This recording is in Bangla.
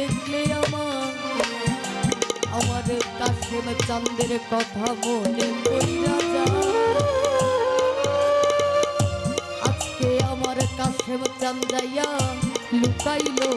দেখলে আমার আমার কাশেম চান্দের কথা মনে পড়িয়া আজকে আমার কাশেম চান্দাইয়া লুকাইলো।